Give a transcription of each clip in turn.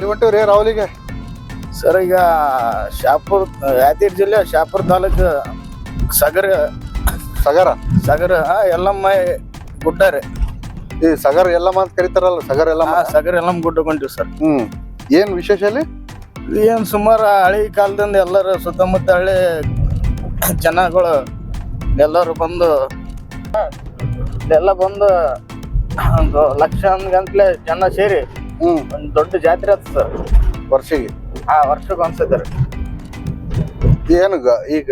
ಹೊಂಟಿವ್ರಿ ರಾಹುಲಿಗೆ? Sir ಈಗ ಶಾಪುರ್ ಯಾದಗಿರಿ ಜಿಲ್ಲೆ ಶಾಪುರ್ ತಾಲೂಕು ಸಗರ. ಸಗರ? ಸಗರ ಎಲ್ಲಮ್ಮ ಗುಡ್ಡ ರೀ ಈ ಸಗರ ಎಲ್ಲಮ್ಮ ಅಂತ ಕರೀತಾರಲ್ಲ ಸಗರ ಎಲ್ಲಮ್ಮ ಸಗರ ಎಲ್ಲಮ್ಮ ಗುಡ್ಡ ಕೊಂಡಿವಿ ಸರ್. ಹ್ಮ್. ಏನ್ ವಿಶೇಷ ಅಲ್ಲಿ? ಏನ್ ಸುಮಾರು ಹಳಿ ಕಾಲದಿಂದ ಎಲ್ಲರೂ ಸುತ್ತಮುತ್ತ ಹಳ್ಳಿ ಜನಗಳು ಎಲ್ಲರೂ ಬಂದು ಎಲ್ಲ ಬಂದು ಒಂದು ಲಕ್ಷ ಗಂಟ್ಲೆ ಜನ ಸೇರಿ ಹ್ಮ್. ಒಂದು ದೊಡ್ಡ ಜಾತ್ರೆ ಆಯ್ತು ಸರ್. ವರ್ಷಿಗೆ. ಆ ವರ್ಷಕ್ಕೆ ಅನ್ಸುತ್ತೆ ರೀ. ಏನು ಗ- ಈಗ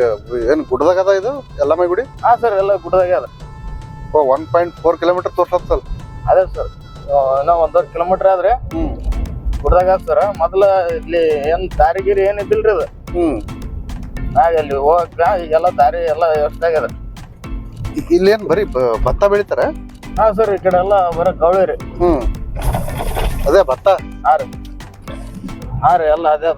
ಏನು ಗುಡ್ಡದಾಗ ಅದ ಇದು? ಎಲ್ಲಮ್ಮ ಗುಡಿ? ಹಾ ಸರ್ ಎಲ್ಲ ಗುಡ್ಡದಾಗೆ ಅದ. ಒನ್ ಪಾಯಿಂಟ್ ಫೋರ್ ಕಿಲೋಮೀಟರ್ ತೋರ್ಸತ್ತಲ್ಲ ಅದೇ ಸರ್. ಇನ್ನೂ ಒಂದೂವರೆ ಕಿಲೋಮೀಟರ್ ಆದ್ರೆ ಹ್ಮ್. ಗುಡ್ದಾಗ ಸರ್. ಮೊದಲ ಇಲ್ಲಿ ಏನ್ ದಾರಿಗಿರಿ ಏನು ಇದ್ದಿಲ್ರಿ ಅದು? ಹ್ಮ್. ಆಗ ಅಲ್ಲಿ ಹೋಗಕ್ಕ ಈಗೆಲ್ಲ ದಾರಿ ಎಲ್ಲ ವ್ಯವಸ್ಥೆ ಆಗ್ಯದ ಇಲ್ಲೇನು ಇಲ್ಲೇನ್ ಬರೀ ಬ- ಭತ್ತ ಬೆಳಿತಾರ? ಹಾ ಸರ್ ಈ ಕಡೆ ಎಲ್ಲ ಬರೋ ಗೌಳಿ ರೀ. ಹ್ಮ್. ಅದೇ ಭತ್ತ. ಹಾ ರೀ ಹಾ ರೀ ಎಲ್ಲ ಅದೇ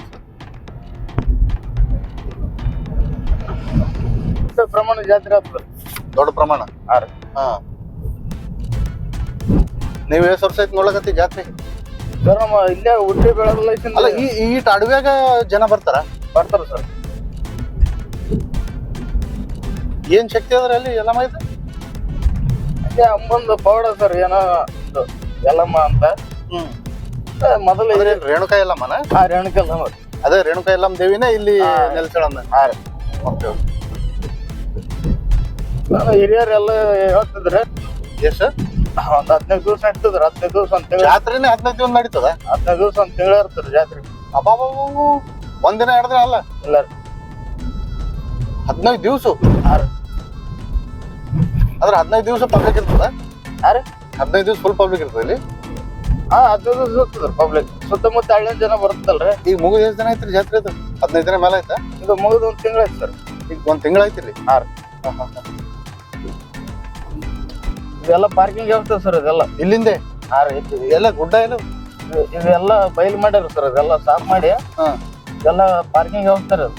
ಪ್ರಮಾಣ ಜಾತ್ರೆ ಆಗ್ತದೆ. ದೊಡ್ಡ ಪ್ರಮಾಣ? ಹಾ ರೀ ಹಾ. ನೀವು ಎಷ್ಟು ವರ್ಷ ಐತಿ ನೋಡಕತ್ತಿ ಜಾತ್ರೆ? ಸರ್ ನಮ್ಮ ಇಲ್ಲೇ ಹುಟ್ಟಿ ಬೆಳೆದಲ್ಲ ಅಲ್ಲ ಈ ಈ ಅಡವ್ಯಾಗ ಜನ ಬರ್ತಾರ? ಬರ್ತಾರ ಸರ್. ಏನ್ ಶಕ್ತಿ ಅದ್ರ ಅಲ್ಲಿ ಎಲ್ಲ ಮಾಹಿತಿ? ಇಲ್ಲೇ ಅಮ್ಮಂದು ಪೌಡ ಸರ್ ಏನೋ ಎಲ್ಲಮ್ಮ ಅಂತ. ಮೊದಲು ಅಂದ್ರೆ ರೇಣುಕಾ ಎಲ್ಲಮ್ಮನ ಹಾ ರೇಣುಕಲ್ಲ ಅದೇ ರೇಣುಕಾ ಎಲ್ಲಮ್ಮ ದೇವಿನೇ ಇಲ್ಲಿ ಹಾ. ನೆಲೆಸಳಂದ ಹಾ ರೀ. ಓಕೆ ನಾನು ಹಿರಿಯರೆಲ್ಲ ಹೇಳ್ತಿದ್ರೆ ಎಷ್ಟು ಒಂದ್ ಹದಿನೈದು ದಿವಸ ಇರ್ತದ್ರಿ ಹದಿನೈದು ದಿವಸ ಅಂತ ತಿಂಗಳ ಜಾತ್ರೆನೇ ಹದಿನೈದು ದಿನ ನಡೀತದ? ಹದಿನೈದು ದಿವಸ ಅಂತ ತಿಂಗಳ ಇರ್ತದ್ರಿ ಜಾತ್ರೆ. ಅಬ್ಬಾಬಾಬು ಒಂದಿನ ಎರಡು ದಿನ ಅಲ್ಲ? ಇಲ್ಲ ರೀ. ಹದಿನೈದು ದಿವಸ? ಅದ್ರ ಹದಿನೈದು ದಿವಸ ಪಬ್ಲಿಕ್ ಇರ್ತದ? ಯಾರು ಹದಿನೈದು ದಿವಸ ಫುಲ್ ಪಬ್ಲಿಕ್ ಇರ್ತದೆ ಇಲ್ಲಿ? ಹಾ ಅದು ದಿವಸ ಪಬ್ಲಿಕ್ ಸುತ್ತಮುತ್ತ ಹಳ್ಳಿನ ಜನ ಬರುತ್ತಲ್ರಿ. ಈಗ ಮುಗಿದ ಎಷ್ಟು ಜನ ಐತ್ರಿ ಜಾತ್ರೆ ಅದು? ಹದಿನೈದು ದಿನ ಮೇಲೆ ಆಯ್ತಾ? ಇದು ಮುಗಿದ ಒಂದ್ ತಿಂಗಳ ಐತೆ ಸರ್. ಈಗ ಒಂದ್ ತಿಂಗಳ ಐತ್ರಿ ಹಾ ರೀ. ಇದೆಲ್ಲ ಪಾರ್ಕಿಂಗ್ ವ್ಯವಸ್ಥೆ ಸರ್ ಇದೆಲ್ಲ. ಇಲ್ಲಿಂದೆ? ಹಾ ರೀ ಇದು- ಎಲ್ಲ ಗುಡ್ಡ ಏನು? ಇದು- ಇದೆಲ್ಲ ಬಯಲು ಮಾಡ್ಯಾರ ಸರ್ ಇದೆಲ್ಲ ಸಾಫ್ ಮಾಡಿ. ಹಾ. ಇದೆಲ್ಲ ಪಾರ್ಕಿಂಗ್ ವ್ಯವಸ್ಥೆ ರೀ ಅದು.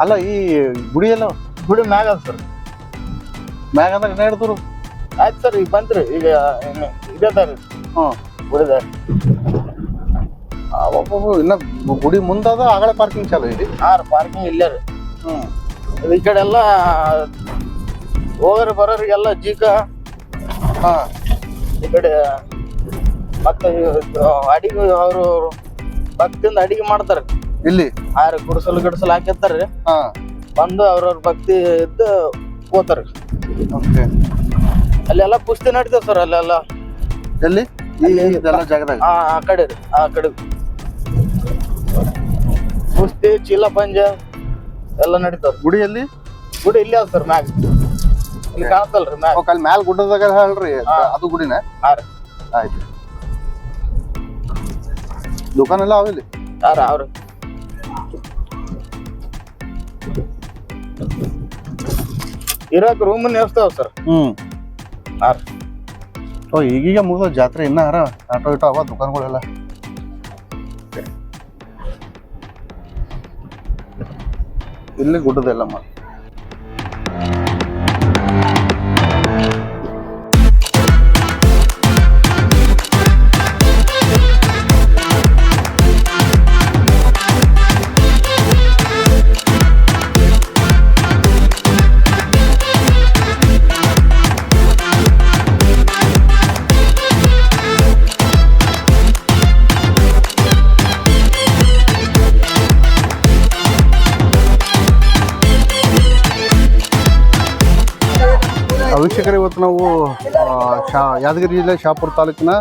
ಅಲ್ಲ ಈ ಗುಡಿ ಎಲ್ಲ? ಗುಡಿ ಮ್ಯಾಗ ಅದ ಸರ್. ಮ್ಯಾಗ ಅಂದ್ರೆ ಇನ್ನ ಹಿಡ್ದ್ರು ಆಯ್ತು ಸರ್ ಈಗ ಬಂತ್ರಿ ಈಗ ಇನ್ನು ಇದೇ ದಾರಿ. ಹ್ಮ್ ಗುಡಿ ಒಬ್ಬೊಬ್ಬ ಇನ್ನ ಗುಡಿ ಮುಂದಾದ ಆಗಳ ಪಾರ್ಕಿಂಗ್ ಚಾಲು ಇದೆ. ಆರು ಪಾರ್ಕಿಂಗ್ ಇಲ್ಲ ರೀ. ಹ್ಮ್. ಇದು ಈ ಕಡೆ ಎಲ್ಲ ಹೋಗೋರು ಬರೋರಿಗೆಲ್ಲ ಜೀಕ. ಹಾ. ಈ ಕಡೆ ಮತ್ತೆ ಅಡಿಗೆ ಅವರು ಭಕ್ತಿಯಿಂದ ಅಡಿಗೆ ಮಾಡ್ತಾರೆ. ಇಲ್ಲಿ? ಯಾರು ರೀ ಗುಡಿಸಲು ಗಿಡಿಸಲು ಹಾಕಿರ್ತಾರ್ರಿ ಹಾ. ಬಂದು ಅವ್ರವ್ರ ಭಕ್ತಿ ಇದ್ದು ಹೋಗ್ತಾರೆ. ಓಕೆ ಅಲ್ಲೆಲ್ಲ ಕುಸ್ತಿ ನಡೀತದೆ ಸರ್ ಅಲ್ಲೆಲ್ಲ. ಎಲ್ಲಿ? ಇದೆಲ್ಲ ಜಾಗದಾಗ. ಆ ಆ ಕಡೆ ರೀ ಆ ಕಡೆ. ಕುಸ್ತಿ ಚೀಲ ಪಂಜ ಎಲ್ಲ ನಡೀತಾವ ಗುಡಿಯಲ್ಲಿ ಗುಡಿ ಇಲ್ಲಿ ಅದ ಸರ್ ಮ್ಯಾಗ. ಇಲ್ಲಿ ಕಾಣತ್ತಲ್ರಿ ಮ್ಯಾಗ. ಅಲ್ಲಿ ಮ್ಯಾಲ್ ಗುಡ್ಡದಾಗ ಹೇಳ್ರಿ ಅದು ಗುಡಿನ? ಹಾ ರೀ. ಆಯ್ತು. ದುಕಾನ್ ಎಲ್ಲ ಅವಿಲ್ಲಿ ಯಾರ ಅವ್ರ ಇರಾಕ್ ರೂಮ್ ವ್ಯವಸ್ಥೆ ಸರ್. ಹ್ಮ್. ಹಾ ರೀ. ಓ ಈಗೀಗ ಮುಗಿದ ಜಾತ್ರೆ ಇನ್ನ ಹರ ಆಟೋ ಇಟೋ ಅವ ದುಕಾನ್ಗಳೆಲ್ಲ? ಇಲ್ಲಿ ಗುಡ್ಡದೆಲ್ಲಮ್ಮ ವೀಕ್ಷಕರು, ಇವತ್ತು ನಾವು ಶಾ, ಯಾದಗಿರಿ ಜಿಲ್ಲೆ ಶಾಪುರ ತಾಲೂಕಿನ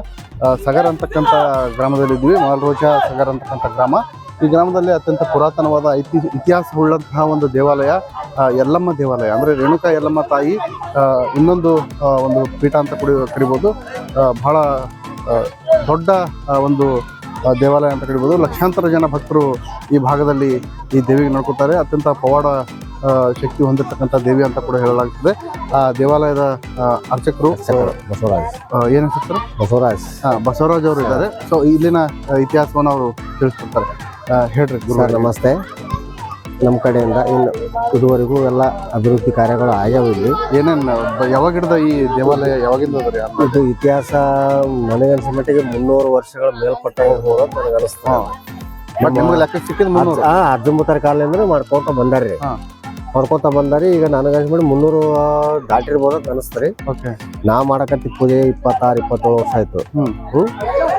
ಸಗರ ಅಂತಕ್ಕಂಥ ಗ್ರಾಮದಲ್ಲಿದ್ವಿ ಮಾಲ್ರೋಜ ಸಗರ್ ಅಂತಕ್ಕಂಥ ಗ್ರಾಮ. ಈ ಗ್ರಾಮದಲ್ಲಿ ಅತ್ಯಂತ ಪುರಾತನವಾದ ಐತಿ ಇತಿಹಾಸವುಳ್ಳಂತಹ ಒಂದು ದೇವಾಲಯ ಯಲ್ಲಮ್ಮ ದೇವಾಲಯ. ಅಂದರೆ ರೇಣುಕಾ ಯಲ್ಲಮ್ಮ ತಾಯಿ ಇನ್ನೊಂದು ಒಂದು ಪೀಠ ಅಂತ ಕುಡಿ ಕರಿಬೋದು. ಬಹಳ ದೊಡ್ಡ ಒಂದು ದೇವಾಲಯ ಅಂತ ಕರಿಬೋದು. ಲಕ್ಷಾಂತರ ಜನ ಭಕ್ತರು ಈ ಭಾಗದಲ್ಲಿ ಈ ದೇವಿಗೆ ನೋಡ್ಕೊತಾರೆ ಅತ್ಯಂತ ಪವಾಡ ಶಕ್ತಿ ಹೊಂದಿರತಕ್ಕಂಥ ದೇವಿ ಅಂತ ಕೂಡ ಹೇಳಲಾಗ್ತದೆ. ಆ ದೇವಾಲಯದ ಅರ್ಚಕರು ಬಸವರಾಜ್. ಏನು ಹೆಸರು ಬಸವರಾಜ್. ಬಸವರಾಜ್ ಅವರು ಇದ್ದಾರೆ. ಸೊ ಇಲ್ಲಿನ ಇತಿಹಾಸವನ್ನು ಅವರು ತಿಳಿಸ್ಕೊಡ್ತಾರೆ. ಹೇಳ್ರಿ ಗುರು ನಮಸ್ತೆ. ನಮ್ಮ ಕಡೆಯಿಂದ ಇನ್ನು ಇದುವರೆಗೂ ಎಲ್ಲ ಅಭಿವೃದ್ಧಿ ಕಾರ್ಯಗಳು ಆಗ್ಯಾವ ಇಲ್ಲಿ. ಏನೇನು ಯಾವಾಗ ಹಿಡ್ದ ಈ ದೇವಾಲಯ ಯಾವಾಗಿಂದ ಅದ್ರಿ ಇದು ಇತಿಹಾಸ ನನಗನ್ಸ ಮಟ್ಟಿಗೆ ಮುನ್ನೂರು ವರ್ಷಗಳ ಮೇಲ್ಪಟ್ಟ ಹೋಗೋದು ನನಗೆ ಅನಿಸ್ತಾ ಬಟ್ ನಿಮ್ಗೆ ಲೆಕ್ಕ ಸಿಕ್ಕಿದ ಮುನ್ನೂರು. ಆ ಅಜ್ಜಂಬತ್ತರ ಕಾಲದಿಂದ ಮಾಡ್ಕೊಂತ ಬಂದಾರ್ರಿ. ಹಾ. ಮಾಡ್ಕೊಂತ ಬಂದಾರಿ. ಈಗ ನನಗನ್ಸ್ಬಿಟ್ಟು ಮುನ್ನೂರು ದಾಟಿರ್ಬೋದು ಅಂತ ಅನಿಸ್ತಾರೆ ಓಕೆ. ನಾ ಮಾಡಕತ್ತಿ ಪೂಜೆ ಇಪ್ಪತ್ತಾರು ಇಪ್ಪತ್ತೇಳು ವರ್ಷ ಆಯ್ತು. ಹ್ಮ್.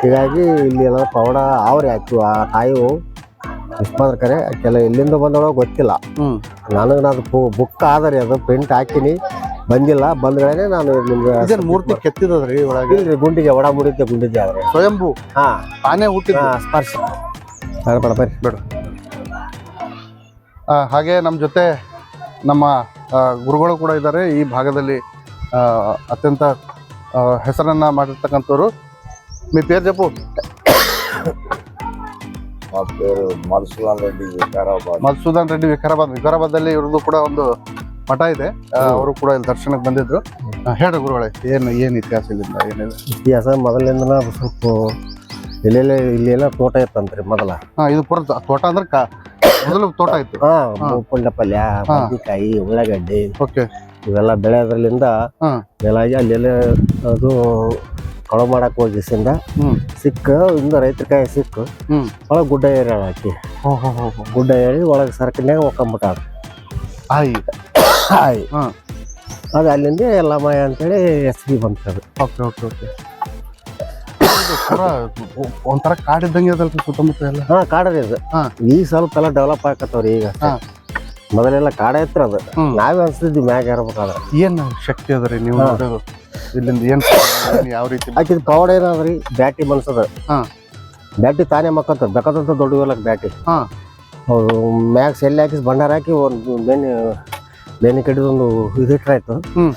ಹೀಗಾಗಿ ಇಲ್ಲಿ ಎಲ್ಲ ಪೌಡ ಅವ್ರಿ ಆಯ್ತು. ಆ ತಾಯಿ ಇಸ್ಪಾದ್ರ ಕರೆ. ಕೆಲ ಎಲ್ಲಿಂದ ಬಂದವಳೋ ಗೊತ್ತಿಲ್ಲ. ನನಗೆ ನಾನು ಬುಕ್ ಆದರಿ ಅದು ಪ್ರಿಂಟ್ ಹಾಕಿನಿ. ಬಂದಿಲ್ಲ. ಬಂದ್ಗಳೇ ನಾನು ನಿಮ್ಗೆ ಮೂರ್ತಿ ಕೆತ್ತಿದ್ರಿ ಒಳಗೆ? ಇಲ್ರಿ ಗುಂಡಿಗೆ ಒಡ ಮುಡಿದ್ದೆ ಗುಂಡಿದ್ದೆ ಆದ್ರೆ. ಸ್ವಯಂಭೂ? ಹಾ. ತಾನೇ ಹುಟ್ಟಿದ ಸ್ಪರ್ಶ. ಬೇಡ ಬೇಡ ಹಾಗೆ ನಮ್ಮ ಜೊತೆ ನಮ್ಮ ಗುರುಗಳು ಕೂಡ ಇದ್ದಾರೆ ಈ ಭಾಗದಲ್ಲಿ ಅತ್ಯಂತ ಹೆಸರನ್ನು ಮಾಡಿರ್ತಕ್ಕಂಥವ್ರು. ಮೀ ಪೇರು ಜಪ್ಪು. ಮಧುಸೂದನ್ ರೆಡ್ಡಿ ವಿಕಾರಾಬಾದ್. ಮಧುಸೂದನ್ ರೆಡ್ಡಿ ವಿಕಾರಾಬಾದ್. ವಿಕಾರಾಬಾದಲ್ಲಿ ಇವ್ರದ್ದು ಕೂಡ ಒಂದು ಮಠ ಇದೆ. ಅವರು ಕೂಡ ಇಲ್ಲಿ ದರ್ಶನಕ್ಕೆ ಬಂದಿದ್ದರು ಹೇಳ ಗುರುಗಳೇ ಏನು ಏನು ಇತಿಹಾಸ ಇಲ್ಲಿಂದ ಏನಿದೆ? ಇತಿಹಾಸ ಮೊದಲಿಂದನ ಸ್ವಲ್ಪ ಇಲ್ಲೆಲ್ಲ ಇಲ್ಲೆಲ್ಲ ತೋಟ ಇತ್ತಂತ್ರಿ ಮೊದಲ. ಹಾಂ ಇದು ಪುರ ತೋಟ ಅಂದ್ರೆ ಕಾ ಮೊದಲು ತೋಟ ಇತ್ತು. ಹಾ ಪಲ್ಯ. ಬದ್ನಿಕಾಯಿ ಉಳ್ಳಾಗಡ್ಡಿ. ಓಕೆ. ಇವೆಲ್ಲ ಬೆಳೆಯೋದ್ರಲ್ಲಿಂದ ಹಾ. ಮೇಲಾಗಿ ಅಲ್ಲೆಲ್ಲ ಅದು ಕಳು ಮಾಡಕ್ ಹೋಗಿಸಿಂದ ಸಿಕ್ಕ ಇಂದ ರೈತರ ಕೈ ಸಿಕ್ಕು ಒಳಗೆ ಗುಡ್ಡ ಏರಿ ಆಕಿ ಹೋ ಹೋ ಹೋ ಹೋ ಗುಡ್ಡ ಏರಿ ಒಳಗೆ ಸರ್ಕನ್ಯಾಗ ಒಕ್ಕಂಬಿಟ್ಟಾಳ ಆಯಿ. ಆಯ್. ಅದು ಅಲ್ಲಿಂದ ಎಲ್ಲ ಮಯ ಅಂತೇಳಿ ಬಿ ಬಂತದು. Okay okay okay. ಪೂರ ಒಂಥರ ಕಾಡಿದ್ದಂಗೆ ಅದಲ್ರಿ ಸುತ್ತಮುತ್ತ ಎಲ್ಲ. ಹಾ ಕಾಡ್ರಿ ಅದು. ಹಾ. ಈಗ ಸ್ವಲ್ಪ ಎಲ್ಲ ಡೆವಲಪ್ ಆಕತ್ತವ್ರಿ ಈಗ ಹಾ. ಮೊದಲೆಲ್ಲ ಕಾಡ ಇತ್ತು ಅದು. ಹ್ಮ್. ನಾವೇ ಅನ್ಸ್ತಿದ್ವಿ ಮ್ಯಾಗ ಇರ್ಬೇಕಾದ್ರೆ ಏನ್ ಶಕ್ತಿ ಅದರಿ ನೀವು ಹಾ. ನೋಡೋದು? ಇಲ್ಲಿಂದ ಏನ್ ಏನ್ ಯಾವ ರೀತಿ? ಆಕಿದ್ ಪವಾಡ ಏನಾದ್ರಿ? ಬ್ಯಾಟಿ ಮನ್ಸದ. ಹಾ. ಬ್ಯಾಟಿ ತಾನೇ ಮಕ್ಕಂತ. ಬೇಕಂತ ದೊಡ್ಡ ಬ್ಯಾಟಿ. ಹಾ. ಅವ್ರು ಮ್ಯಾಗ ಸೆಲ್ಲಿ ಹಾಕಿಸಿ ಬಂಡಾರ ಹಾಕಿ ಒಂದು ಬೆನ್ನಿ ಬೆನ್ನಿ ಕಡಿದ ಒಂದು ಇದು ಇಟ್ರಾಯ್ತು. ಹ್ಮ್.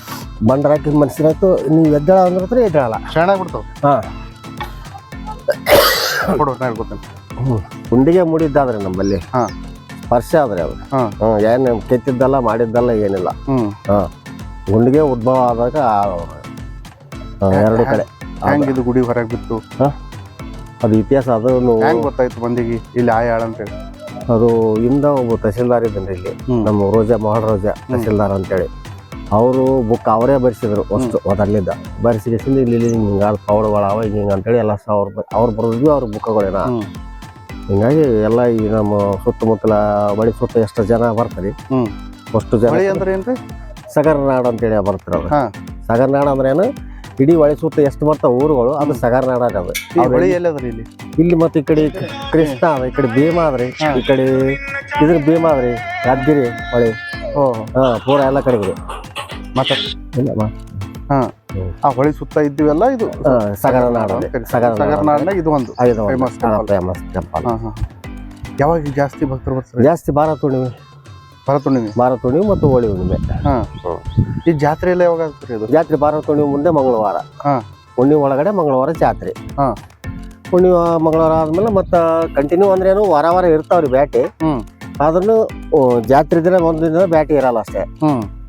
ಬಂಡಾರ ಹಾಕಿ ಮನ್ಸಿನಾಯ್ತು. ನೀವು ಎದ್ದಾಳ ಅಂದ್ರೆ ಎದ್ದಾಳ ಶರಣ ಬಿಡ್ತಾವ. ಹಾ. ಹೇಳ್ಕೊತೇನೆ ಗುಂಡಿಗೆ ಮುಡಿದ್ದಾದ್ರೆ ನಮ್ಮಲ್ಲಿ. ಹಾಂ. ಸ್ಪರ್ಶ ಆದ್ರೆ ಅವ್ರು. ಹಾಂ. ಹ್ಮ್ ಏನು ಕೆತ್ತಿದ್ದಲ್ಲ ಮಾಡಿದ್ದಲ್ಲ ಏನಿಲ್ಲ. ಹ್ಞೂ ಹಾ. ಗುಂಡಿಗೆ ಉದ್ಭವ ಆದಾಗ ಎರಡು ಕಡೆ. ಹೆಂಗ್ ಇದು ಗುಡಿ ಹೊರಗೆ ಬಿತ್ತು? ಅದು ಇತಿಹಾಸ ಅದು ಹೆಂಗ್ ಗೊತ್ತಾಯ್ತು ಮಂದಿಗೆ ಇಲ್ಲಿ ಆಯಾಳ ಅಂತ ಹೇಳಿ. ಅದು ಇಂದ ಒಬ್ಬ ತಹಸೀಲ್ದಾರ್ ಇದ್ದಾನೆ ಇಲ್ಲಿ. ಹ್ಮ್. ನಮ್ಮ ರೋಜಾ ಮಹಾರಾಜ ರೋಜಾ ತಹಸೀಲ್ದಾರ್ ಅಂತೇಳಿ. ಅವರು ಬುಕ್ ಅವರೇ ಬರ್ಸಿದ್ರು ಅಷ್ಟು ಮೊದಲಿದ್ದ ಬರ್ಸಿಗೆಸಿಂದ ಇಲ್ಲಿ ಇಲ್ಲಿ ಹಿಂಗಾದ ಪೌಡಗಳು ಅವ ಹಿಂಗೆ ಅಂತೇಳಿ ಎಲ್ಲ ಅವ್ರು ಅವ್ರು ಬರೋದ್ವಿ ಅವ್ರ ಬುಕ್ಗಳೇನ ಹಿಂಗಾಗಿ ಎಲ್ಲ ಈ ನಮ್ಮ ಸುತ್ತಮುತ್ತಲ ಬಳಿ ಸುತ್ತ ಎಷ್ಟು ಜನ ಬರ್ತಾರೆ? ಅಷ್ಟು ಜನ ಹೊಳಿ ಅಂದ್ರೆ ಏನ್ರಿ? ಸಗರ್ನಾಡು ಅಂತೇಳಿ ಬರ್ತಾರೆ ಅವ್ರು. ಸಗರ್ನಾಡು ಅಂದ್ರೆ ಏನು? ಇಡೀ ಒಳಿ ಸುತ್ತ ಎಷ್ಟು ಬರ್ತಾವ ಊರುಗಳು ಅದು ಸಗರ್ನಾಡು ಅದು. ಹೊಳಿ ಇಲ್ಲಿ ಇಲ್ಲಿ? ಮತ್ತೆ ಈ ಕಡೆ ಕೃಷ್ಣ ಅದ ಈ ಕಡೆ ಭೀಮ ಅದ್ರಿ ಈ ಕಡೆ ಇದ್ರ ಭೀಮ ಅದ್ರಿ ಯಾದಗಿರಿ ಹೊಳೆ ಹಾ ಪೂರ ಎಲ್ಲ ಕಡೆಗಳು ಮತ್ತೆ ಇಲ್ಲ ಮಾ- ಹಾ. ಆ ಹೊಳಿ ಸುತ್ತ ಇದ್ದೀವಲ್ಲ ಇದು? ಹಾ, ಸಗರನಾಡು ಸಗರ ಸಗರನಾಡು. ಸಗರ್ನಾಡ್ನಾಗ ಇದು ಒಂದು. temple. ಹಾ ಹಾ ಯಾವಾಗ ಜಾಸ್ತಿ ಭಕ್ತರು ಬರ್ತಾರೆ? ಜಾಸ್ತಿ ಭಾರತ ಹುಣ್ಣಿಮೆ ಭಾರತ ಹುಣ್ಣಿಮೆ ಭಾರತ ಹುಣ್ಣಿಮೆ ಮತ್ತು ಹೋಳಿ ಹುಣ್ಣಿಮೆ ಹಾ ಈ ಜಾತ್ರೆ ಎಲ್ಲ ಯಾವಾಗ ಆಗ್ತದೆ ಇದು? ಜಾತ್ರೆ ಭಾರತ ಹುಣ್ಣಿಮೆ ಮುಂದೆ ಮಂಗಳವಾರ. ಹಾ. ಹುಣ್ಣಿಮೆ ಒಳಗಡೆ ಮಂಗಳವಾರ ಜಾತ್ರೆ. ಹಾ. ಹುಣ್ಣಿಮೆ ಮಂಗಳವಾರ ಆದ್ಮೇಲೆ ಮತ್ತೆ ಕಂಟಿನ್ಯೂ ಅಂದ್ರೆ ಏನು ವಾರ ವಾರ ಇರ್ತಾವ್ರಿ ಬ್ಯಾಟಿ. ಆದ್ರೂ ಓ, ಜಾತ್ರೆ ದಿನ ಒಂದು ದಿನ ಬ್ಯಾಟಿ ಇರಲ್ಲ ಅಷ್ಟೇ.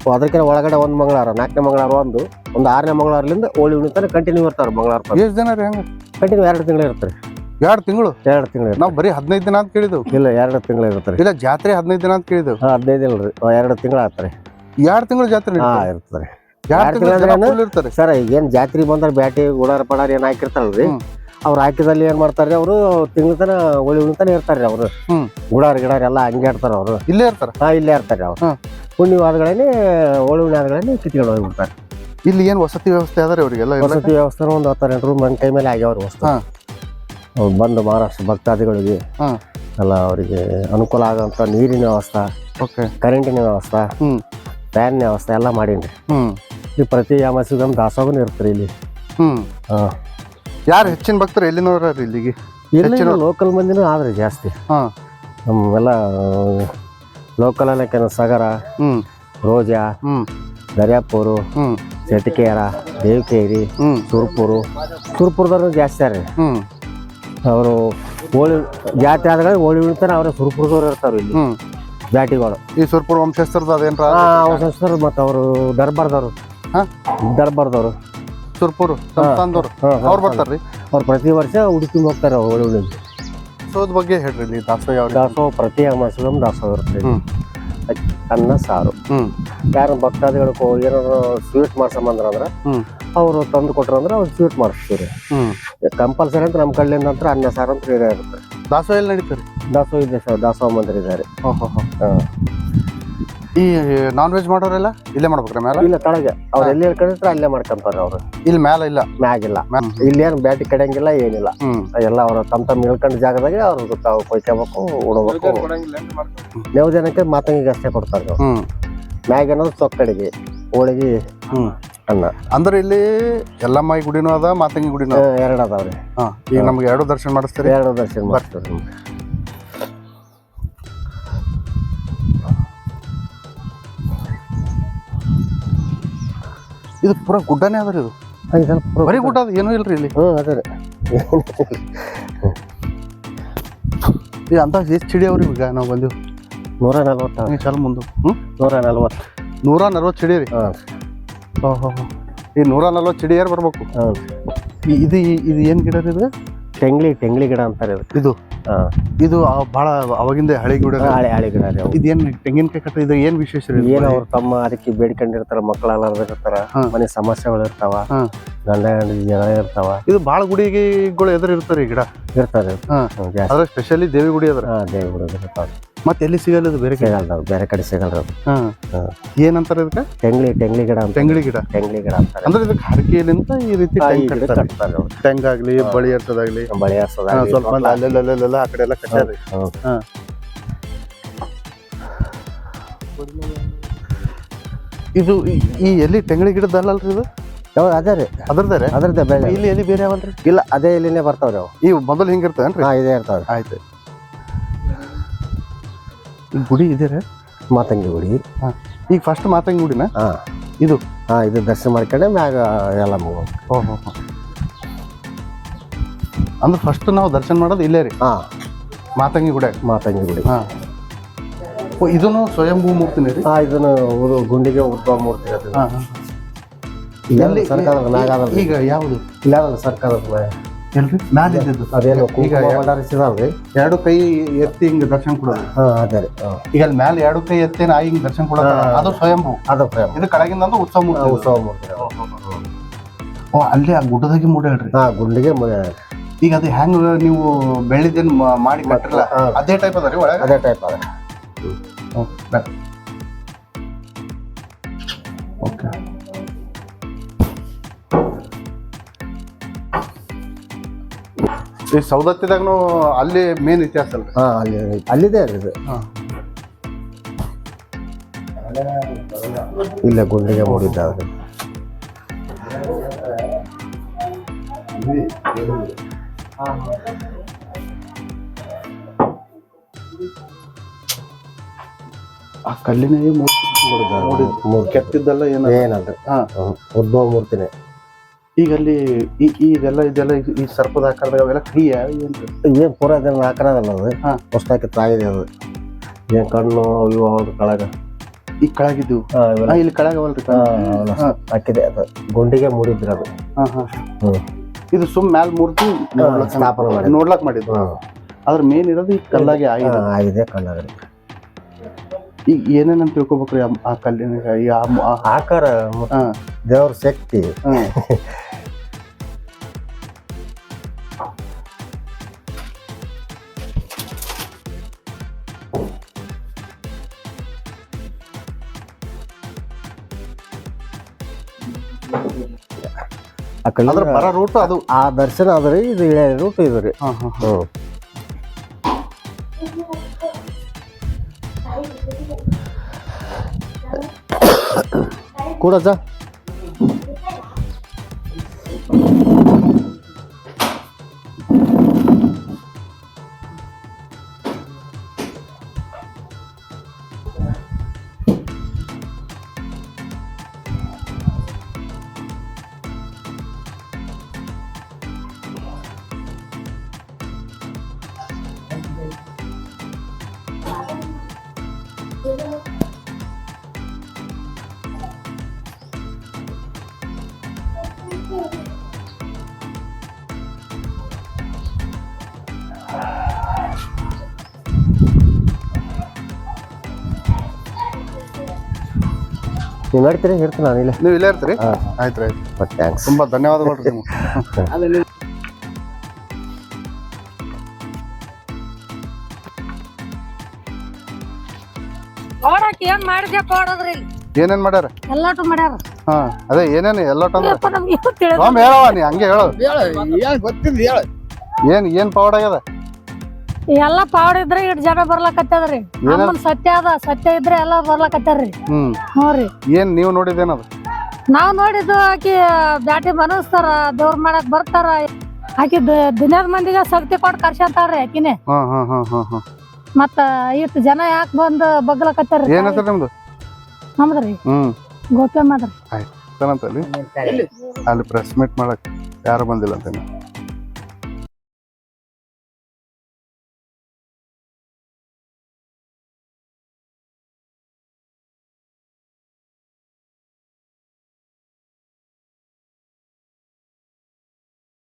ಹ್ಮ್ ಅದಕ್ಕಿಂತ ಒಳಗಡೆ ಒಂದು ಮಂಗಳವಾರ ನಾಲ್ಕನೇ ಮಂಗಳವಾರ ಒಂದು ಒಂದು ಆರನೇ ಮಂಗಳವಾರಲಿಂದ ಹೋಳಿ ಹುಣ್ಣಿ ತನಕ ಕಂಟಿನ್ಯೂ ಇರ್ತಾರೆ ಮಂಗಳವಾರ ಎಷ್ಟು ಜನ ರೀ ಹಂಗ? ಕಂಟಿನ್ಯೂ ಎರಡು ತಿಂಗಳು ಇರ್ತಾರೆ ಎರಡು ತಿಂಗಳು? ಎರಡು ತಿಂಗಳು ನಾವು ಬರೀ ಹದಿನೈದು ದಿನ ಅಂತ ಕೇಳಿದ್ವು. ಇಲ್ಲ ಎರಡು ತಿಂಗಳು ಇರ್ತಾರೆ ಇಲ್ಲ ಜಾತ್ರೆ ಹದಿನೈದು ದಿನ ಅಂತ ಕೇಳಿದ್ವು. ಹಾ, ಹದಿನೈದು ಇಲ್ಲ ರೀ. ಎರಡು ತಿಂಗಳು ಆಗ್ತಾರೆ ಎರಡು ತಿಂಗಳು ಜಾತ್ರೆ ಹಾ. ಇರ್ತಾರೆ ಇರ್ತಾರೆ. ಸರ್ ಏನ್ ಜಾತ್ರೆ ಬಂದ್ರೆ ಬ್ಯಾಟಿ ಗುಡಾರ ಪಡಾರ ಏನ್ ಹಾಕಿರ್ತಾರಲ್ರಿ ಅವ್ರ ಹಾಕಿದಲ್ಲಿ ಏನ್ ಮಾಡ್ತಾರ್ರಿ ಅವರು ತಿಂಗಳ ತನ ಉಳಿ ಉಳಿತಾನೆ ಇರ್ತಾರ್ರಿ ಅವರು. ಗುಡಾರ್ ಗುಡಾರ ಗಿಡಾರ ಎಲ್ಲ ಹಂಗೆ ಇರ್ತಾರ ಅವರು. ಇಲ್ಲೇ ಇರ್ತಾರ? ಹಾ ಇಲ್ಲೇ ಇರ್ತಾರೆ ಅವ್ರು. ಒಳಿ ಉಣ್ಣಾದಗಳೇನೆ ಕಿತ್ಕೊಂಡು ಹೋಗ್ಬಿಡ್ತಾರೆ. ಇಲ್ಲಿ ಏನು ವಸತಿ ವ್ಯವಸ್ಥೆ ಆದರೆ ಅವರಿಗೆಲ್ಲ ವಸತಿ ವ್ಯವಸ್ಥೆ ಒಂದು ಹತ್ತರ ರೂಮ್ ಒಂದು ಕೈ ಮೇಲೆ ಆಗ್ಯಾವ್ರಿ ವಸ್ತು. ಬಂದು ಮಹಾರಾಷ್ಟ್ರ ಭಕ್ತಾದಿಗಳಿಗೆ ಎಲ್ಲ ಅವರಿಗೆ ಅನುಕೂಲ ಆಗೋಂಥ ನೀರಿನ ವ್ಯವಸ್ಥೆ ಓಕೆ. ಕರೆಂಟಿನ ವ್ಯವಸ್ಥೆ ಫ್ಯಾನ್ ವ್ಯವಸ್ಥೆ ಎಲ್ಲ ಮಾಡೀನಿ ಇಲ್ಲಿ ಪ್ರತಿ ಯಾಮಸಿಗೊಂದು ದಾಸೋಗನು ಇರ್ತಾರೆ ಇಲ್ಲಿ. ಹ್ಮ್. ಹಾ. ಯಾರು ಹೆಚ್ಚಿನ ಭಕ್ತರು ಎಲ್ಲಿನವ್ರ ಇಲ್ಲಿಗೆ? ಇಲ್ಲಿ ಲೋಕಲ್ ಮಂದಿನೂ ಆದ್ರೆ ಜಾಸ್ತಿ. ಹಾಂ. ನಮ್ಮೆಲ್ಲ ಲೋಕಲ್ ಅನ್ನಕ್ಕೆ ಸಾಗರ ರೋಜಾ ದರ್ಯಾಪುರು ಚಟಿಕೇರ ದೇವಕೇರಿ ಹ್ಮ್. ತುರ್ಪುರದವ್ರು ಜಾಸ್ತಿ ರೀ ಅವರು ಹೋಳಿ ಜಾತಿ ಆದಾಗ ಹೋಳಿ ಉಳಿತಾರೆ ಅವ್ರ ಸುರ್ಪುರದವ್ರು ಇರ್ತಾರೆ ಇಲ್ಲಿ. ಬ್ಯಾಟಿಗಳು. ಈ ಸುರ್ಪುರ ವಂಶಸ್ಥರದ ಅದೇನ್ರ ವಂಶಸ್ಥರು ಮತ್ತು ಅವರು ದರ್ಬಾರ್ದವ್ರು. ಹಾ? ದರ್ಬಾರ್ದವ್ರು. ಸುರ್ಪುರ್ ಸಂಸ್ಥಾನದವ್ರು. ಅವ್ರು ಬರ್ತಾರ್ರಿ? ಅವ್ರು ಪ್ರತಿ ವರ್ಷ ಉಡುಪಿ ಹೋಗ್ತಾರೆ ಹೋಳಿ ಉಳಿದು ದಾಸೋಹದ ಬಗ್ಗೆ ಹೇಳ್ರಿ ಇಲ್ಲಿ ದಾಸೋಹ ಯಾವ? ದಾಸೋಹ ಪ್ರತಿ ಅಮಾಸ್ಯ ದಾಸೋಹ ಇರುತ್ತೆ ಅನ್ನ ಸಾರು. ಹ್ಮ್. ಯಾರು ಭಕ್ತಾದಿಗಳು ಏನಾದ್ರು ಸ್ವೀಟ್ ಮಾಡ್ಸಂಬಂದ್ರ ಅಂದ್ರೆ ಅವರು ತಂದು ಕೊಟ್ರು ಅಂದ್ರೆ ಅವ್ರು ಸ್ವೀಟ್ ಮಾಡಿಸ್ತೀರಿ ಕಂಪಲ್ಸರಿ ಅಂತ ನಮ್ಮ ಕಡೆಯಿಂದ ನಂತರ ಅನ್ನ ಸಾರು ಅಂತ ಇದೆ ಇರುತ್ತೆ ದಾಸೋಹ ಎಲ್ಲಿ ನಡೀತಾರೆ ದಾಸೋಹ ಇದೆ ಸರ್ ದಾಸೋಹ ಮಂದಿರ ಇದ್ದಾರೆ. ಈ ನಾನ್ ವೆಜ್ ಮಾಡೋರೆಲ್ಲ ಇಲ್ಲೇ ಮಾಡ್ಬೇಕ್ರ ಮ್ಯಾಲ ಇಲ್ಲ ಕೆಳಗೆ ಅವ್ರು ಎಲ್ಲಿ ಹೇಳ್ಕೊಂಡಿರ್ತಾರೆ ಅಲ್ಲೇ ಮಾಡ್ಕೊಂತಾರೆ ಅವರು. ಇಲ್ಲಿ ಮ್ಯಾಲ ಇಲ್ಲ? ಮ್ಯಾಗಿಲ್ಲ. ಇಲ್ಲ ಇಲ್ಲೇನು ಬ್ಯಾಟಿ ಕಡೆಯಂಗಿಲ್ಲ ಏನಿಲ್ಲ. ಎಲ್ಲ ಅವ್ರ ತಮ್ಮ ತಮ್ಮ ಇಳ್ಕೊಂಡ್ ಜಾಗದಾಗೆ ಅವ್ರು ತಾವು ಕೊಯ್ಕೋಬೇಕು ಉಡಬೇಕು ಮಾಡ್ತಾರೆ? ನೀವು ಜನಕ್ಕೆ ಮಾತಂಗಿಗೆ ಅಷ್ಟೇ ಕೊಡ್ತಾರೆ ಹ್ಮ್. ಮ್ಯಾಗ ಅನ್ನೋದು ಸೊಕ್ಕಡಿಗೆ ಹೋಳಿಗೆ ಹ್ಮ್. ಅನ್ನ. ಅಂದ್ರೆ ಇಲ್ಲಿ ಎಲ್ಲಮ್ಮಾಯಿ ಗುಡಿನೂ ಅದ ಮಾತಂಗಿ ಗುಡಿನೂ ಎರಡು ಅದಾವ್ರಿ. ಈಗ ನಮ್ಗೆ ಎರಡು ದರ್ಶನ ಮಾಡಿಸ್ತೀರಿ? ಎರಡು ದರ್ಶನ ಮಾಡ್ತೀವಿ ಇದು ಪೂರಾ ಗುಡ್ಡನೇ ಅದ ರೀ ಇದು. ಬರೀ ಗುಡ್ಡ. ಅದ ಏನೂ ಇಲ್ರಿ ಇಲ್ಲಿ. ಹ್ಞೂ ಅದೇ ರೀ. ಈ ಅಂತ ಎಷ್ಟು ಚಿಡಿ ಅವ್ರಿ ಈಗ ನಾವು ಬಂದಿವಿ? ನೂರ ನಲ್ವತ್ತು ನೀವು ಚಲ ಮುಂದೆ. ಹ್ಞೂ ನೂರ ನಲ್ವತ್ತು. ನೂರ ನಲ್ವತ್ತು ಚಿಡಿ ರೀ. ಹಾಂ. ಹಾಂ ಈ ನೂರ ನಲ್ವತ್ತು ಚಿಡಿ ಏರ್ ಬರ್ಬೇಕು? ಹಾಂ. ಇದು ಇದು ಏನು ಗಿಡ ರೀ ಇದು? ತೆಂಗ್ಳಿ ತೆಂಗ್ಳಿ ಗಿಡ ಅಂತಾರೆ ಇದು ಇದು? ಬಹಳ ಇದು ಆ- ಭಾಳ ಅವಾಗಿಂದ ಹಳೆ ಗಿಡ. ಹಳೆ ಹಳೆ ಗಿಡ ರೀ ಅವು ಇದೇನು ತೆಂಗಿನಕಾಯಿ ಕಟ್ಟ ಇದು ಏನ್ ವಿಶೇಷ ರೀ ಏನು ಅವ್ರು ತಮ್ಮ ಅದಕ್ಕೆ ಬೇಡ್ಕೊಂಡಿರ್ತಾರ ಮಕ್ಕಳು ಇರ್ತಾರ ಹಾ. ಮನೆ ಸಮಸ್ಯೆಗಳು ಇರ್ತಾವ. ಹಾ. ಗಂಡ ಜಗಳ ಇರ್ತಾವ. ಇದು ಬಹಳ ಗುಡಿಗಳು ಎದುರು ಇರ್ತಾರೆ ಈ ಗಿಡ. ಇರ್ತಾರೆ. ಹಾ. ಹ್ಮ್, ಜಾಸ್ತಿ. ಅದ್ರ ಸ್ಪೆಷಲಿ ದೇವಿ ಗುಡಿ ಅದ್ರ ದೇವಿ ಗುಡಿ ಇರ್ತಾವ ಮತ್ತೆ ಎಲ್ಲಿ ಸಿಗಲ್ಲ ಬೇರೆ ಕಡೆ? ಸಿಗಲ್ರಿ ಅದು ಬೇರೆ ಕಡೆ ಸಿಗಲ್ಲ ಅದು. ಹಾ. ಹಾ. ಏನಂತಾರೆ ಇದಕ್ಕೆ? ತೆಂಗ್ಳಿ ತೆಂಗ್ಳಿ ಗಿಡ ಅಂತ ತೆಂಗಳಿ ಗಿಡ. ತೆಂಗ್ಳಿ ಗಿಡ ಅಂತಾರೆ. ಅಂದ್ರೆ ಇದಕ್ಕೆ ಹರಕೆಯಲ್ಲಿಂತ ಈ ರೀತಿ ತೆಂಗ್ ಗಿಡ ಕಟ್ತಾರೆ. ಅವ್ರು. ತೆಂಗಾಗ್ಲಿ ಬಳಿ ಇರ್ತದಾಗ್ಲಿ ಬಳಿ ಹಾ, ಹಾರ್ಸೋದಾಗ್ಲಿ, ಸ್ವಲ್ಪ ಅಲ್ಲೆಲ್ಲ ಆ ಕಡೆ ಎಲ್ಲ ಕಟ್ಟಾರಿ. ಹಾ. ಇದು ಈ- ಈ ಎಲ್ಲಿ ತೆಂಗಳಿ ಗಿಡದ ಅಲ್ಲಲ್ರಿ ಇದು? ಯಾವ ಅದೇ ರೀ. ಅದ್ರದಾರೆ ಅದ್ರದ್ದೇ ಬೆಳೆ. ಇಲ್ಲಿ ಎಲ್ಲಿ ಬೇರೆ ಯಾವಲ್ರಿ? ಇಲ್ಲ ಅದೇ ಇಲ್ಲಿನೇ ಬರ್ತಾವ್ರಿ ಅವು. ಈ ಮೊದಲು ಹಿಂಗಿರ್ತೇನ್ರಿ? ಹಾ ಇದೇ ಇರ್ತಾವ್ರಿ. ಆಯ್ತು. ಗುಡಿ ಇದೆ ರೀ ಮಾತಂಗಿ ಗುಡಿ. ಈಗ ಫಸ್ಟ್ ಮಾತಂಗಿ ಗುಡಿನ? ಹಾಂ. ಇದು? ಹಾಂ ಇದು ದರ್ಶನ ಮಾಡ್ಕೊಂಡೆ ಮ್ಯಾಗ ಎಲ್ಲ ಹ್ಞೂ ಓಹೋ ಅಂದ್ರೆ ಫಸ್ಟ್ ನಾವು ದರ್ಶನ ಮಾಡೋದು ಇಲ್ಲೇ ರೀ? ಹಾಂ. ಮಾತಂಗಿ ಗುಡಿ? ಮಾತಂಗಿ ಗುಡಿ. ಹಾಂ. ಓ ಇದನ್ನು ಸ್ವಯಂಭೂ ಮೂರ್ತಿನೇ ರೀ? ಹಾಂ ಇದನ್ನು ಉದು ಗುಂಡಿಗೆ ಉದ್ಭವ ಮೂರ್ತಿ ಹಾಂ ಹಾಂ. ಈಗ ಯಾವುದು? ಇಲ್ಲ ಸರ್ಕಾರದ ಎಲ್ರಿ ಮ್ಯಾಲ ಇದ್ದಿದ್ದು? ಅದೇನು ಈಗ ಭಂಡಾರಿಸಿದಲ್ರಿ ಎರಡು ಕೈ ಎತ್ತಿ ಹಿಂಗ್ ದರ್ಶನ ಕೊಡೋದು. ಹಾಂ ಅದೇ ರೀ. ಈಗ ಅಲ್ಲಿ ಮ್ಯಾಲ ಎರಡು ಕೈ ಎತ್ತಿ ನಾಯಿ ಹಿಂಗ್ ದರ್ಶನ ಕೊಡೋದು. ಅದು ಸ್ವಯಂ ಅದು ಪ್ರೇಮ ಇದು ಕಡೆಗಿಂದ ಅಂದ್ರೆ ಉತ್ಸವ ಮೂರ್ತಿ ಉತ್ಸವ ಮೂರ್ತಿ. ಓ ಅಲ್ಲಿ ಆ ಗುಡ್ಡದಾಗೆ ಮೂಡೇಳ್ರಿ ಹಾ ಗುಂಡಿಗೆ ಈಗ ಅದು ಹೆಂಗ್ ನೀವು ಬೆಳ್ಳಿದೇನ್ ಮಾಡಿ ಕಟ್ಟಿರಲ್ಲ. ಅದೇ ಟೈಪ್ ಅದ ರೀ ಒಳಗೆ? ಅದೇ ಟೈಪ್ ಅದ. ಓಕೆ. ಈ ಸೌದತ್ತಿದಾಗನು ಅಲ್ಲಿ ಮೇನ್ ಇತಿಹಾಸ ಅಲ್ರಿ? ಹಾಂ ಅಲ್ಲಿ ಅಲ್ಲಿದೆ ರೀ ಇದು. ಇಲ್ಲೇ ಗುಂಡಿಗೆ ಮೂಡಿದ್ದಾವ್ರಿ. ಆ ಕಲ್ಲಿನ ಮೂರ್ತಿ ನೋಡಿದ್ದು. ಮೂರ್ತಿ. ಕೆತ್ತಿದ್ದಲ್ಲ ಏನ? ಏನಲ್ರಿ ಹಾ. ಉದ್ಭವ ಮೂರ್ತಿನೇ. ಈಗ ಅಲ್ಲಿ ಈ ಇದೆಲ್ಲ ಇದೆಲ್ಲ ಈ- ಸರ್ಪದ ಆಕಾರದಾಗ ಅವೆಲ್ಲ ಕ್ರಿಯೆ ಏನು ಪೂರ ಆಕಾರ ಅದಲ್ಲ ಅದು. ಹಾಂ. ಹೊಸ್ದಾಕಿ ತಾಯಿದೆ ಅದು. ಏನ್ ಕಣ್ಣು ಅವು ಇವು ಅವ್ರ ಕೆಳಗ. ಈ ಕೆಳಗಿದ್ದು? ಇಲ್ಲಿ ಕೆಳಗ ಅವಲ್ರಿ ಹಾಕಿದೆ ಅದು. ಗುಂಡಿಗೆ ಮೂಡಿದ್ರು ಅದು. ಹಾಂ ಹಾಂ. ಇದು ಸುಮ್ ಮ್ಯಾಲ್ ಮೂರ್ತಿ ಸ್ಥಾಪನೆ ಮಾಡಿದ್ರು. ನೋಡ್ಲಕ್ ಮಾಡಿದ್ದು ಹಾ. ಅದ್ರ ಮೇನ್ ಇರೋದು ಈ ಕಲ್ಲಾಗೆ ಆಗಿದೆ. ಆಗಿದೆ ಕಲ್ಲಾಗ್ರಿ ಈಗ ಏನೇನಂತ ತಿಳ್ಕೊಬೇಕ್ರಿ ಆ- ಕಲ್ಲಿನ ಈ ಆ ಆಕಾರ ದೇವ್ರ ಶಕ್ತಿ. ಹಾ. ಆ ಕಲ್ಲಿನ- ಅದ್ರ ಬರ ರೂಟ್ ಅದು ಆ ದರ್ಶನ ಅದ್ರಿ ಇದು ಇಳೆ ರೂಟ್ ಇದು ರೀ ಹಾ, ಹಾ, ಹಾ. ಹ್ಮ್ ಕೂಡಜ್ಜ ನೀವು ಹೇಳ್ತೀನಿ ಇರ್ತೀನಿ ನಾನು ಇಲ್ಲೇ. ನೀವು ಇಲ್ಲೇ ಇರ್ತೀರಿ? ಹಾ. ಆಯ್ತು ಆಯ್ತು. ಬಟ್ ಥ್ಯಾಂಕ್ಸ್ ತುಂಬ ಧನ್ಯವಾದಗಳು ರೀ ನಿಮ್ಗೆ. ನೋಡಕ್ ಏನ್ ಮಾಡಿದ್ಯಾ ಕೊಡೋದ್ರಿ ಇಲ್ಲಿ. ಏನೇನ್ ಮಾಡ್ಯಾರ? ಎಲ್ಲಾಟು ಮಾಡ್ಯಾರ. ಹಾ ಅದೇ ಏನೇನು ಎಲ್ಲ ಅಂದ್ರೆ? ಯಪ್ಪ ನಮ್ಗೆ ಏನು ತಿಳಿದ ಸ್ವಾಮಿ ಹೇಳವ ನೀ ಹಂಗೆ ಹೇಳು. ಹೇಳ ಏನ್ ಗೊತ್ತಿಲ್ಲ ಹೇಳ. ಏನು ಏನು ಪವಾಡ ಆಗ್ಯದ? ಎಲ್ಲ ಪಾವಡ ಇದ್ರೆ ಇಟ್ ಜನ ಬರ್ಲಾಕತ್ತದ್ರಿ. ಅಮ್ಮನ್ ಸತ್ಯ ಅದ ಸತ್ಯ ಇದ್ರೆ ಎಲ್ಲ ಬರ್ಲಾಕತ್ತಾರ್ರಿ ಹ್ಮ್. ನೋಡ್ರಿ ಏನ್ ನೀವು ನೋಡಿದೇನದು ನಾವ್ ನೋಡಿದ್ದು ಆಕಿ ಬ್ಯಾಟಿ ಮನಸ್ತಾರ ದೇವ್ರ ಮಾಡಕ್ ಬರ್ತಾರ. ಆಕಿ ದಿನದ ಮಂದಿಗೆ ಸಕ್ತಿ ಕೊಟ್ಟು ಕರ್ಸಂತಾಳ್ರಿ ಆಕಿನೇ. ಹಾ ಹಾ ಹಾ ಹಾ ಹಾ. ಮತ್ತ ಇಟ್ ಜನ ಯಾಕೆ ಬಂದ್ ಬಗ್ಲಕತ್ತಾರ್ರಿ ಏನ್ ಹೆಸರು ನಿಮ್ದು? ನಮ್ದ್ರಿ. ಹ್ಮ್. ಗೋಪ್ಯಮ್ಮದ್ರಿ ಏನಂತ ಅಲ್ಲಿ? ಅಲ್ಲಿ ಪ್ರೆಸ್ ಮೀಟ್ ಮಾಡಕ್ ಯಾರು ಬಂದಿಲ್ಲ ಅಂತ